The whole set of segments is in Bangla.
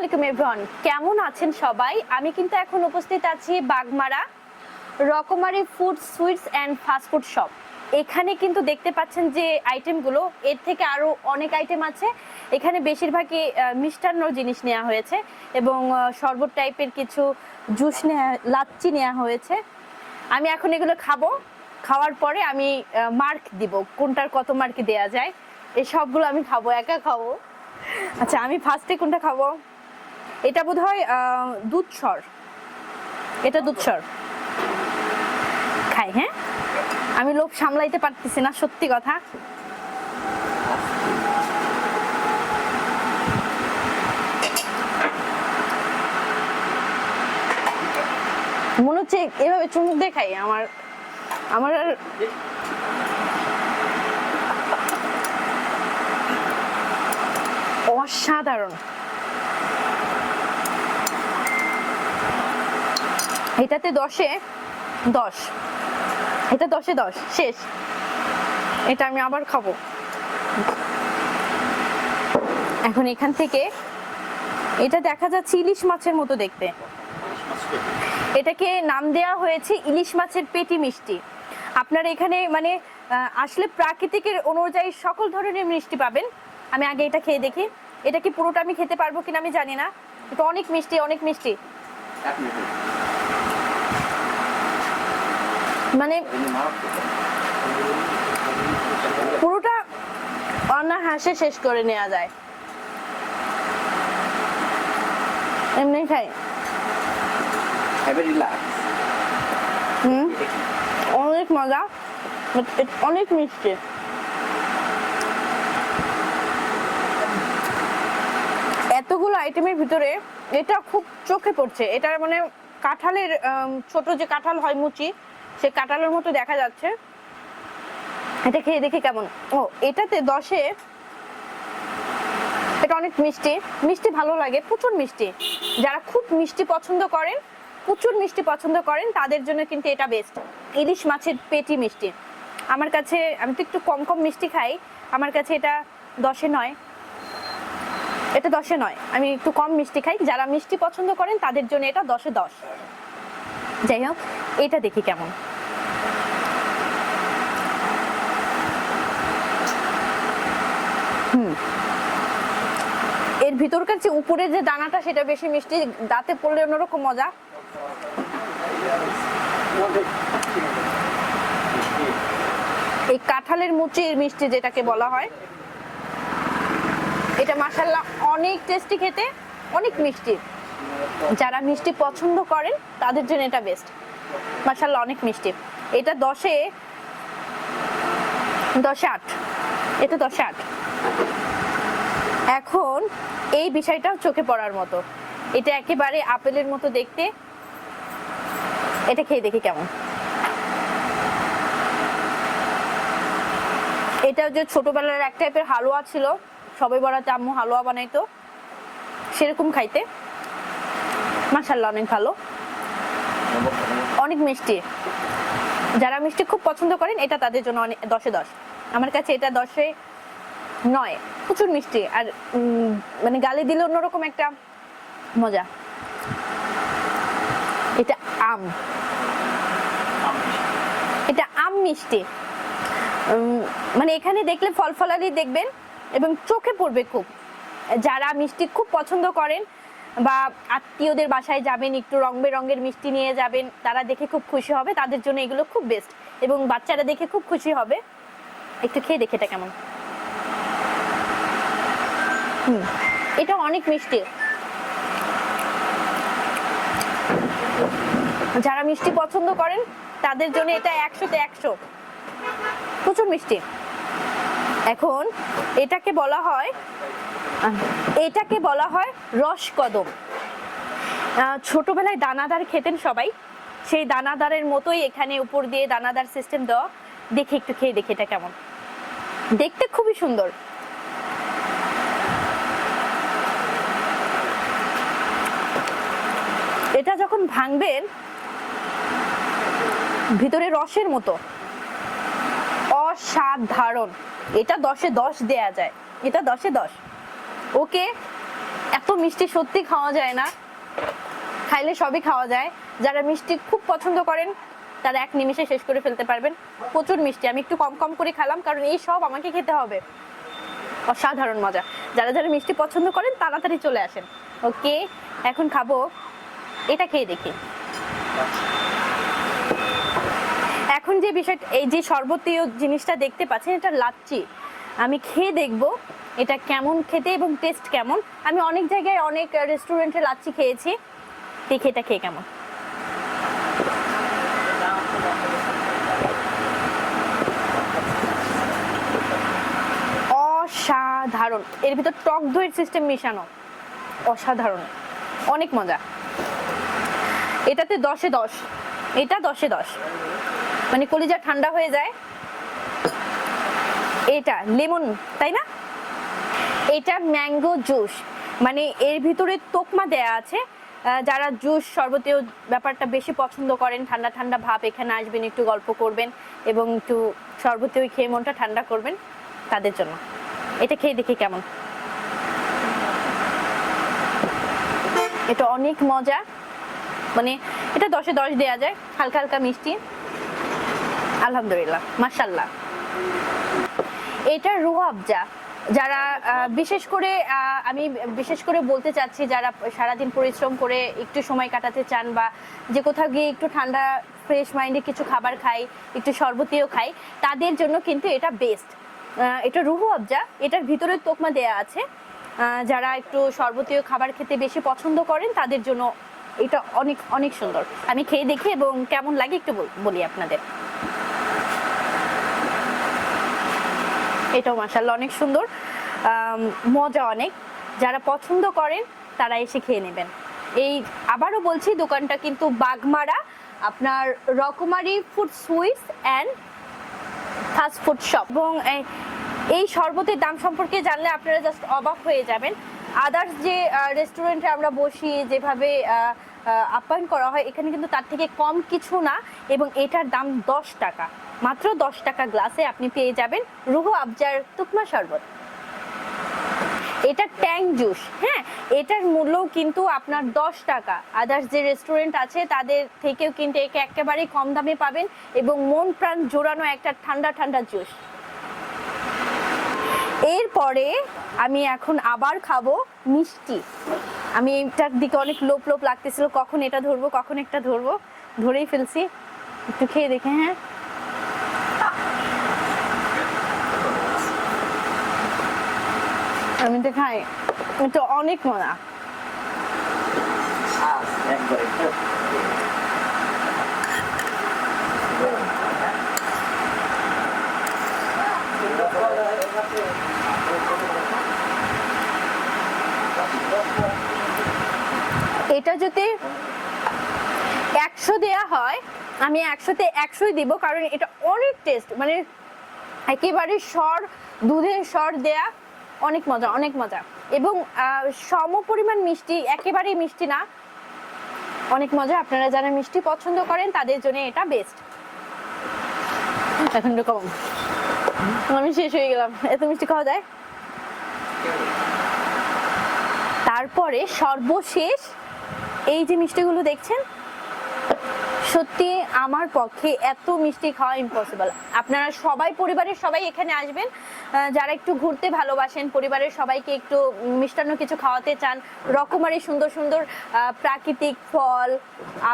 আলাইকুম এভরিওয়ান। কেমন আছেন সবাই? আমি কিন্তু এখন উপস্থিত আছি Bagmara Rokomari food, sweets and fast food shop. এখানে কিন্তু দেখতে পাচ্ছেন যে আইটেমগুলো, এর থেকে আরও অনেক আইটেম আছে। এখানে বেশিরভাগই মিষ্টান্ন জিনিস নেওয়া হয়েছে এবং শরবত টাইপের কিছু জুস নেওয়া লাচ্ছি নেওয়া হয়েছে। আমি এখন এগুলো খাব। খাওয়ার পরে আমি মার্ক দিব কোনটার কত মার্ক দেয়া যায়। এই সবগুলো আমি খাব, একা খাব। আচ্ছা আমি ফার্স্টে কোনটা খাব? এটা বোধ হয় দুধসর। এটা দুধসর। খাই হ্যাঁ? আমি লোভ সামলাইতে পারতেছি না, সত্যি কথা। মনে হচ্ছে এভাবে চুমুক দেখাই আমার আমার অসাধারণ। এটাতে দশে দশ। এটা দশে দশ। শেষ। এটা আমি আবার খাব। এখন এখান থেকে এটা দেখা যাচ্ছে ইলিশ মাছের মতো দেখতে। এটাকে নাম দেওয়া হয়েছে ইলিশ মাছের পেটি মিষ্টি। আপনারা এখানে মানে আসলে প্রাকৃতিকের অনুযায়ী সকল ধরনের মিষ্টি পাবেন। আমি আগে এটা খেয়ে দেখি। এটা কি পুরোটা আমি খেতে পারব কিনা আমি জানি না। এটা অনেক মিষ্টি অনেক মিষ্টি। মানে পুরোটা অনাহাসে শেষ করে নেওয়া যায়। এমনি খাই. হুম? অনেক মজা অনেক মিষ্টি। এতগুলো আইটেমের ভিতরে এটা খুব চোখে পড়ছে। এটা মানে কাঁঠালের ছোট যে কাঁঠাল হয় মুচি সে কাঁঠালের মতো দেখা যাচ্ছে। এটা খেয়ে দেখি কেমন? ও, এটাতে দশে এটা অনেক মিষ্টি। মিষ্টি ভালো লাগে, প্রচুর মিষ্টি। যারা খুব মিষ্টি পছন্দ করেন, প্রচুর মিষ্টি পছন্দ করেন, তাদের জন্য কিন্তু এটা বেস্ট ইলিশ মাছের পেটি মিষ্টি। আমার কাছে, আমি তো একটু কম কম মিষ্টি খাই, আমার কাছে এটা দশে নয়। এটা দশে নয়। আমি একটু কম মিষ্টি খাই। যারা মিষ্টি পছন্দ করেন, তাদের জন্য এটা দশে দশ। যাই হোক, এটা দেখি কেমন। এর ভিতরকার যে উপরে যে দানাটা, সেটা বেশি মিষ্টি, দাঁতে পড়লে অন্যরকম মজা। এই কাঁঠালের মুচির মিষ্টি যেটাকে বলা হয়, এটা মাসাল্লাহ অনেক টেস্টি খেতে, অনেক মিষ্টি। যারা মিষ্টি পছন্দ করেন, তাদের জন্য এটা বেস্ট মাসাল্লাহ অনেক মিষ্টি। এটা দশে দশে আট। এটা দশে আট। এখন এই বিষয়টাও চোখে পড়ার মতো। এটা একেবারে আপেলের মতো দেখতে। এটা খেয়ে দেখি কেমন। এটা যে ছোটবেলার এক টাইপের হালুয়া ছিল সবাই বড়াতে আম্মু হালুয়া বানাইতো, সেরকম খাইতে। মাসাল্লাহ অনেক ভালো। অনেক মিষ্টি। যারা মিষ্টি খুব পছন্দ করেন, এটা তাদের জন্য অনেক দশে দশ। আমার কাছে এটা দশে নয়, প্রচুর মিষ্টি আর মানে গালে দিলে অন্যরকম একটা মজা। এটা আম। এটা আম মিষ্টি। মানে এখানে দেখলে ফল ফলালি দেখবেন এবং চোখে পড়বে খুব। যারা মিষ্টি খুব পছন্দ করেন বা আত্মীয়দের বাসায় যাবেন, একটু রং বেরঙের মিষ্টি নিয়ে যাবেন, তারা দেখে খুব খুশি হবে, তাদের জন্য এগুলো খুব বেস্ট এবং বাচ্চারা দেখে খুব খুশি হবে। একটু খেয়ে দেখে এটা কেমন। হুম, এটা অনেক মিষ্টি। যারা মিষ্টি পছন্দ করেন, তাদের জন্য এটা একশোতে একশো। প্রচুর মিষ্টি। এখন এটাকে বলা হয়, এটাকে বলা হয় রসকদম। ছোটবেলায় দানাদার খেতেন সবাই। সেই দানাদারের মতোই এখানে উপর দিয়ে দানাদার সিস্টেম দেওয়া। দেখে একটু খেয়ে দেখে এটা কেমন। দেখতে খুবই সুন্দর এটা যখন ভাঙবেন ভিতরে রসের মতো। অসাধারণ। এটা দশে দশ দেয়া যায়। এটা দশে দশ। ওকে, এত মিষ্টি সত্যি খাওয়া যায় না। খাইলে সবই খাওয়া যায়। যারা মিষ্টি খুব পছন্দ করেন, তারা এক নিমিষে শেষ করে ফেলতে পারবেন। প্রচুর মিষ্টি। আমি একটু কম কম করে খেলাম, কারণ এই সব আমাকে খেতে হবে। অসাধারণ মজা। যারা যারা মিষ্টি পছন্দ করেন, তাড়াতাড়ি চলে আসেন। ওকে, এখন খাব। এটা খেয়ে দেখি। এখন যে বিষয়টা, এই যে সর্বতীয় জিনিসটা দেখতে পাচ্ছেন, এটা লাচ্ছি আমি খেয়ে দেখব এটা কেমন খেতে এবং টেস্ট কেমন। আমি অনেক জায়গায় অনেক রেস্টুরেন্টে লাচ্ছি খেয়েছি। দেখি এটা খেয়ে কেমন। অসাধারণ। এর ভিতর টক দইয়ের সিস্টেম মেশানো। অসাধারণ। অনেক মজা। এটাতে দশে দশ। এটা দশে দশ। মানে কলিজা ঠান্ডা হয়ে যায়। এটা, লেমন, তাই না? এটা ম্যাঙ্গো জুস। মানে এর ভিতরে তোকমা দেয়া আছে। যারা জুস শরবতীয় ব্যাপারটা বেশি পছন্দ করেন, ঠান্ডা ঠান্ডা ভাব এখানে আসবেন, একটু গল্প করবেন এবং একটু শরবতীয় খেয়ে মনটা ঠান্ডা করবেন তাদের জন্য। এটা খেয়ে দেখি কেমন। এটা অনেক মজা। মানে এটা দশে দশ দেওয়া যায়, হালকা হালকা মিষ্টি। আলহামদুলিল্লাহ মাশাল্লাহ এটা রুহ আফজা। যারা বিশেষ করে আমি বিশেষ করে বলতে চাচ্ছি, যারা সারাদিন পরিশ্রম করে একটু সময় কাটাতে চান বা যে কোথাও গিয়ে একটু ঠান্ডা, ফ্রেশ মাইন্ডে কিছু খাবার খাই, একটু শরবতীয় খাই, তাদের জন্য কিন্তু এটা বেস্ট এটা রুহু আফজা, এটার ভিতরে তোকমা দেয়া আছে। যারা একটু শরবতীয় খাবার খেতে বেশি পছন্দ করেন, তাদের জন্য এটা অনেক অনেক সুন্দর। আমি খেয়ে দেখি এবং কেমন লাগে একটু বল- আপনাদের। এটাও মাসাল্লাহ অনেক সুন্দর। মজা অনেক। যারা পছন্দ করেন, তারা এসে খেয়ে নেবেন। এই, আবারও বলছি, দোকানটা কিন্তু বাগমারা। আপনার Rokomari food sweets and fast food shop. এবং এই শরবতের দাম সম্পর্কে জানলে আপনারা জাস্ট অবাক হয়ে যাবেন। আদার্স যে রেস্টুরেন্টে আমরা বসি, যেভাবে আপ্যায়ন করা হয়, এখানে কিন্তু তার থেকে কম কিছু না, এবং এটার দাম দশ টাকা। মাত্র দশ টাকা গ্লাসে আপনি পেয়ে যাবেন রুহু আবজার তুকমা শরবত। এটা ট্যাং জুস হ্যাঁ? এটার মূল্যও কিন্তু আপনার দশ টাকা। আদার্স যে রেস্টুরেন্ট আছে, তাদের থেকেও কিন্তু একে একেবারেই কম দামে পাবেন, এবং মন প্রাণ জোড়ানো একটা ঠান্ডা ঠান্ডা জুস। এরপরে আমি এখন আবার খাব মিষ্টি। আমি এটার দিকে অনেক লোপ লোপ লাগতেছিল, কখন এটা ধরবো, কখন একটা ধরবো, ধরেই ফেলছি। একটু খেয়ে দেখে হ্যাঁ। আমি তো খাই এটা অনেক মজা একবারে এটা যদি একশো দেয়া হয়, আমি একশোতে একশোই দিব, কারণ এটা অনেক টেস্ট মানে একেবারে স্বর দুধের স্বর দেয়া অনেক মজা অনেক মজা। এবং সম পরিমাণ মিষ্টি, একেবারেই মিষ্টি না, অনেক মজা, আপনারা যারা মিষ্টি পছন্দ করেন, তাদের জন্য এটা বেস্ট এখন কম। আমি শেষ হয়ে গেলাম। এত মিষ্টি খাওয়া যায়? তারপরে সর্বশেষ এই যে মিষ্টিগুলো দেখছেন, সত্যি আমার পক্ষে এত মিষ্টি খাওয়া ইম্পসিবল আপনারা সবাই, পরিবারের সবাই এখানে আসবেন যারা একটু ঘুরতে ভালোবাসেন, পরিবারের সবাইকে একটু মিষ্টান্ন কিছু খাওয়াতে চান, রকমারি সুন্দর সুন্দর প্রাকৃতিক ফল,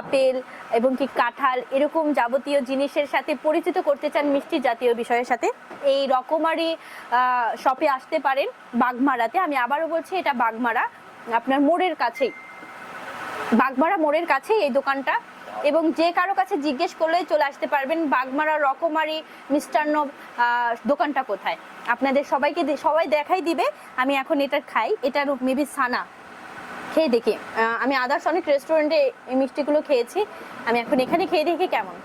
আপেল এবং কি কাঁঠাল এরকম যাবতীয় জিনিসের সাথে পরিচিত করতে চান মিষ্টি জাতীয় বিষয়ের সাথে, এই রকমারি শপে আসতে পারেন, বাগমারাতে। আমি আবারও বলছি, এটা বাগমারা, আপনার মোড়ের কাছেই। বাগমারা মোড়ের কাছে এই দোকানটা। এবং যে কারও কাছে জিজ্ঞেস করলেই চলে আসতে পারবেন বাগমারা রকমারি মিষ্টান্ন দোকানটা কোথায়। আপনাদের সবাইকে সবাই দেখাই দিবে, আমি এখন এটা খাই। এটার মেবি সানা খেয়ে দেখি। আমি আদার্স অনেক রেস্টুরেন্টে এই মিষ্টিগুলো খেয়েছি। আমি এখন এখানে খেয়ে দেখি কেমন।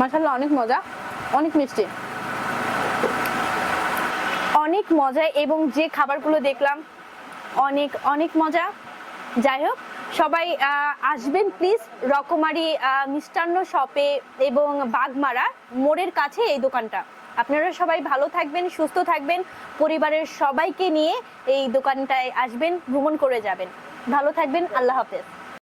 মাসাল্লাহ অনেক মজা। অনেক মিষ্টি। অনেক মজা এবং যে খাবারগুলো দেখলাম অনেক অনেক মজা। যাই হোক, সবাই আসবেন প্লিজ রকমারি মিষ্টান্ন শপে এবং বাগমারা মোড়ের কাছে এই দোকানটা। আপনারা সবাই ভালো থাকবেন, সুস্থ থাকবেন, পরিবারের সবাইকে নিয়ে এই দোকানটায় আসবেন, ভ্রমণ করে যাবেন। ভালো থাকবেন, আল্লাহ হাফেজ।